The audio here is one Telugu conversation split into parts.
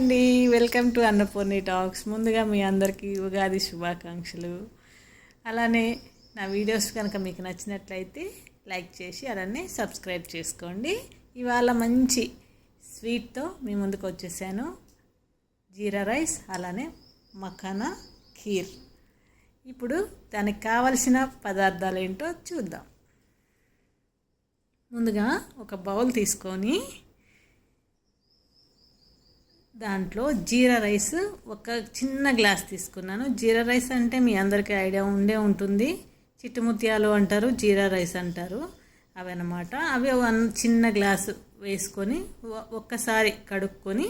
అండి. వెల్కమ్ టు అన్నపూర్ణి టాక్స్ ముందుగా మీ అందరికీ ఉగాది శుభాకాంక్షలు. అలానే నా వీడియోస్ కనుక మీకు నచ్చినట్లయితే లైక్ చేసి అలానే సబ్స్క్రైబ్ చేసుకోండి. ఇవాళ మంచి స్వీట్తో మీ ముందుకు వచ్చేసాను. జీరా రైస్ అలానే మఖానా ఖీర్. ఇప్పుడు దానికి కావలసిన పదార్థాలు ఏంటో చూద్దాం. ముందుగా ఒక బౌల్ తీసుకొని దాంట్లో జీరా రైస్ ఒక చిన్న గ్లాస్ తీసుకున్నాను. జీరా రైస్ అంటే మీ అందరికీ ఐడియా ఉండే ఉంటుంది. చిట్టుముత్యాలు అంటారు జీరా రైస్ అంటారు. అవి అన్నమాట అవి చిన్న గ్లాసు వేసుకొని ఒక్కసారి కడుక్కొని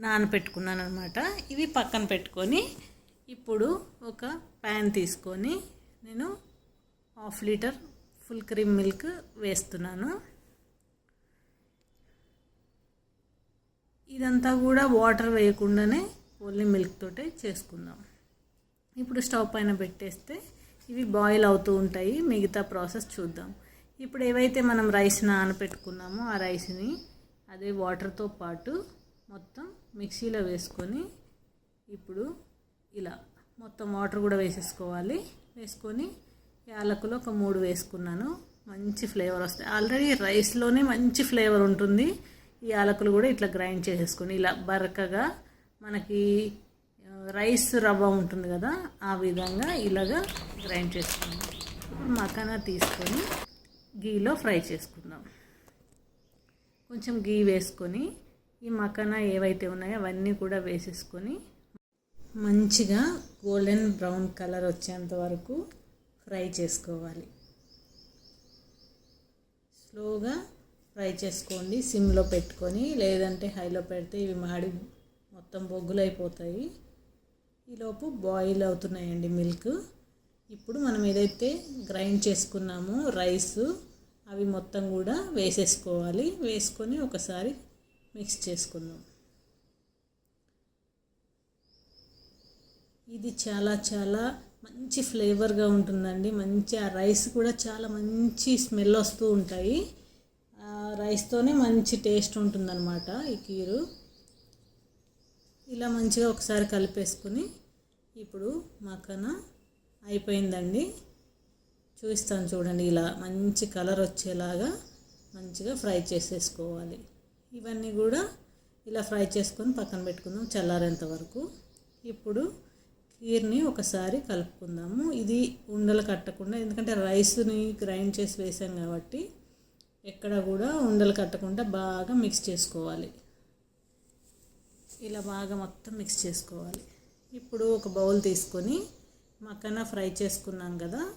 నానపెట్టుకున్నాను అనమాట ఇవి పక్కన పెట్టుకొని ఇప్పుడు ఒక ప్యాన్ తీసుకొని నేను half litre full cream milk వేస్తున్నాను. ఇదంతా కూడా వాటర్ వేయకుండానే ఓన్లీ మిల్క్ తోటే చేసుకుందాం. ఇప్పుడు స్టవ్ పైన పెట్టేస్తే ఇవి బాయిల్ అవుతూ ఉంటాయి. మిగతా ప్రాసెస్ చూద్దాం. ఇప్పుడు ఏవైతే మనం రైస్ నానపెట్టుకున్నామో ఆ రైస్ని అదే వాటర్తో పాటు మొత్తం మిక్సీలో వేసుకొని ఇప్పుడు ఇలా మొత్తం వాటర్ కూడా వేసేసుకోవాలి. వేసుకొని యాలకులు ఒక మూడు వేసుకున్నాను. మంచి ఫ్లేవర్ వస్తాయి. ఆల్రెడీ రైస్లోనే మంచి ఫ్లేవర్ ఉంటుంది. ఈ యాలకులు కూడా ఇట్లా గ్రైండ్ చేసేసుకొని ఇలా బరకగా మనకి రైస్ రవ్వ ఉంటుంది కదా ఆ విధంగా ఇలాగా గ్రైండ్ చేసుకుందాం. ఇప్పుడు మకానా తీసుకొని గీలో ఫ్రై చేసుకుందాం. కొంచెం గీ వేసుకొని ఈ మకానా ఏవైతే ఉన్నాయో అవన్నీ కూడా వేసేసుకొని మంచిగా గోల్డెన్ బ్రౌన్ కలర్ వచ్చేంత వరకు ఫ్రై చేసుకోవాలి. స్లోగా ఫ్రై చేసుకోండి సిమ్లో పెట్టుకొని లేదంటే హైలో పెడితే ఇవి మాడి మొత్తం బొగ్గులు అయిపోతాయి ఈలోపు బాయిల్ అవుతున్నాయండి మిల్క్ ఇప్పుడు మనం ఏదైతే గ్రైండ్ చేసుకున్నామో రైస్ అవి మొత్తం కూడా వేసేసుకోవాలి. వేసుకొని ఒకసారి మిక్స్ చేసుకుందాం. ఇది చాలా చాలా మంచి ఫ్లేవర్గా ఉంటుందండి. మంచి ఆ రైస్ కూడా చాలా మంచి స్మెల్ వస్తూ ఉంటాయి. రైస్తోనే మంచి టేస్ట్ ఉంటుందన్నమాట ఈ కీరు. ఇలా మంచిగా ఒకసారి కలిపేసుకుని ఇప్పుడు మక్కన అయిపోయిందండి. చూపిస్తాను చూడండి ఇలా మంచి కలర్ వచ్చేలాగా మంచిగా ఫ్రై చేసేసుకోవాలి. ఇవన్నీ కూడా ఇలా ఫ్రై చేసుకొని పక్కన పెట్టుకుందాం చల్లారేంత వరకు. ఇప్పుడు కీర్ని ఒకసారి కలుపుకుందాము. ఇది ఉండలు కట్టకుండా ఎందుకంటే రైస్ని గ్రైండ్ చేసి వేసాం కాబట్టి ఎక్కడ కూడా ఉండలు కట్టకుండా బాగా మిక్స్ చేసుకోవాలి. ఇలా బాగా మొత్తం మిక్స్ చేసుకోవాలి. ఇప్పుడు ఒక బౌల్ తీసుకొని మక్కన ఫ్రై చేసుకున్నాం కదా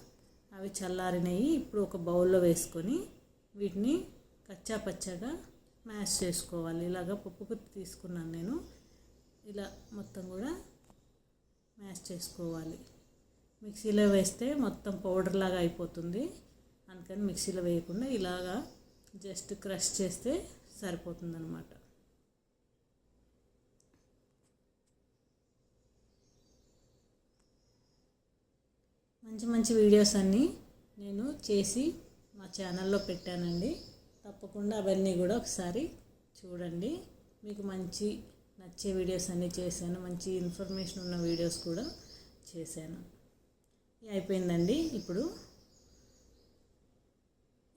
అవి చల్లారినవి ఇప్పుడు ఒక బౌల్లో వేసుకొని వీటిని కచ్చా పచ్చగా మ్యాష్ చేసుకోవాలి. ఇలాగ పప్పు తీసుకున్నాను నేను. ఇలా మొత్తం కూడా మ్యాష్ చేసుకోవాలి. మిక్సీలో వేస్తే మొత్తం పౌడర్ లాగా అయిపోతుంది. అందుకని మిక్సీలో వేయకుండా ఇలాగా జస్ట్ క్రష్ చేస్తే సరిపోతుందన్నమాట. మంచి మంచి వీడియోస్ అన్నీ నేను చేసి మా ఛానల్లో పెట్టానండి. తప్పకుండా అవన్నీ కూడా ఒకసారి చూడండి. మీకు మంచి నచ్చే వీడియోస్ అన్నీ చేశాను. మంచి ఇన్ఫర్మేషన్ ఉన్న వీడియోస్ కూడా చేశాను. అయిపోయిందండి. ఇప్పుడు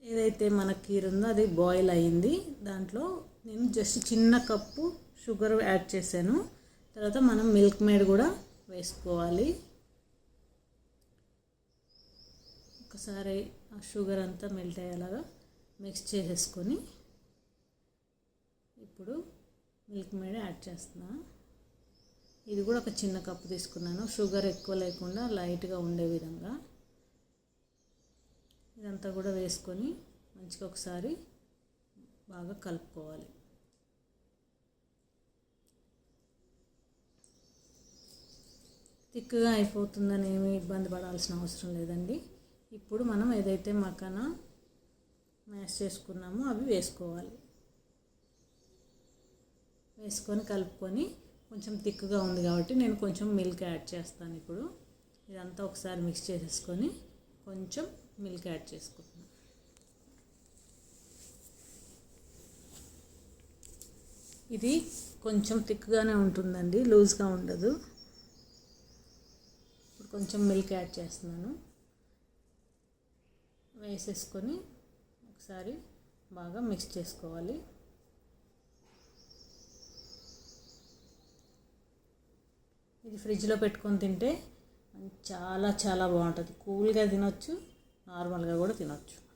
ఏదైతే మన కీర్ ఉందో అది బాయిల్ అయింది. దాంట్లో నేను జస్ట్ చిన్న కప్పు షుగర్ యాడ్ చేశాను. తర్వాత మనం మిల్క్ మేడ్ కూడా వేసుకోవాలి. ఒకసారి ఆ షుగర్ అంతా మెల్ట్ అయ్యేలాగా మిక్స్ చేసేసుకొని ఇప్పుడు మిల్క్ మేడ్ యాడ్ చేస్తున్నా. ఇది కూడా ఒక చిన్న కప్పు తీసుకున్నాను. షుగర్ ఎక్కువ లేకుండా లైట్గా ఉండే విధంగా. ఇదంతా కూడా వేసుకొని మంచిగా ఒకసారి బాగా కలుపుకోవాలి. తిక్కుగా అయిపోతుందని ఏమీ ఇబ్బంది పడాల్సిన అవసరం లేదండి. ఇప్పుడు మనం ఏదైతే మకాన మ్యాష్ చేసుకున్నామో అవి వేసుకోవాలి. వేసుకొని కలుపుకొని కొంచెం తిక్కుగా ఉంది కాబట్టి నేను కొంచెం మిల్క్ యాడ్ చేస్తాను ఇప్పుడు. ఇదంతా ఒకసారి మిక్స్ చేసేసుకొని కొంచెం మిల్క్ యాడ్ చేసుకుంటున్నాను ఇది కొంచెం థిక్గానే ఉంటుందండి లూజ్గా ఉండదు. ఇప్పుడు కొంచెం మిల్క్ యాడ్ చేస్తున్నాను. వేసేసుకొని ఒకసారి బాగా మిక్స్ చేసుకోవాలి. ఇది ఫ్రిడ్జ్లో పెట్టుకొని తింటే చాలా చాలా బాగుంటుంది. కూల్గా తినొచ్చు నార్మల్గా కూడా తినొచ్చు.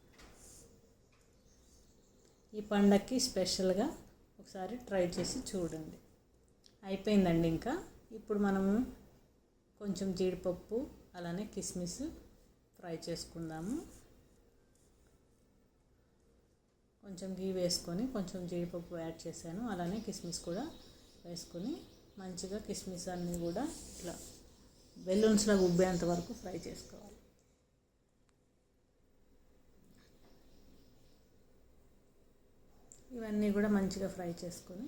ఈ పండక్కి స్పెషల్గా ఒకసారి ట్రై చేసి చూడండి. అయిపోయిందండి ఇంకా. ఇప్పుడు మనము కొంచెం జీడిపప్పు అలానే కిస్మిస్ ఫ్రై చేసుకుందాము. కొంచెం గీ వేసుకొని కొంచెం జీడిపప్పు యాడ్ చేశాను. అలానే కిస్మిస్ కూడా వేసుకొని మంచిగా కిస్మిస్ అన్నీ కూడా ఇట్లా బెలూన్స్లో ఉబ్బేంత వరకు ఫ్రై చేసుకోవాలి. ఇవన్నీ కూడా మంచిగా ఫ్రై చేసుకొని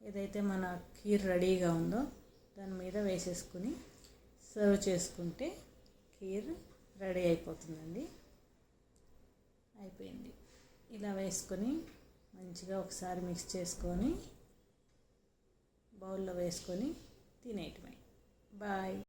ఏదైతే మన కీర్ రెడీగా ఉందో దాని మీద వేసేసుకుని సర్వ్ చేసుకుంటే కీర్ రెడీ అయిపోతుందండి. అయిపోయింది. ఇలా వేసుకొని మంచిగా ఒకసారి మిక్స్ చేసుకొని బౌల్లో వేసుకొని తినేయటమే. బాయ్.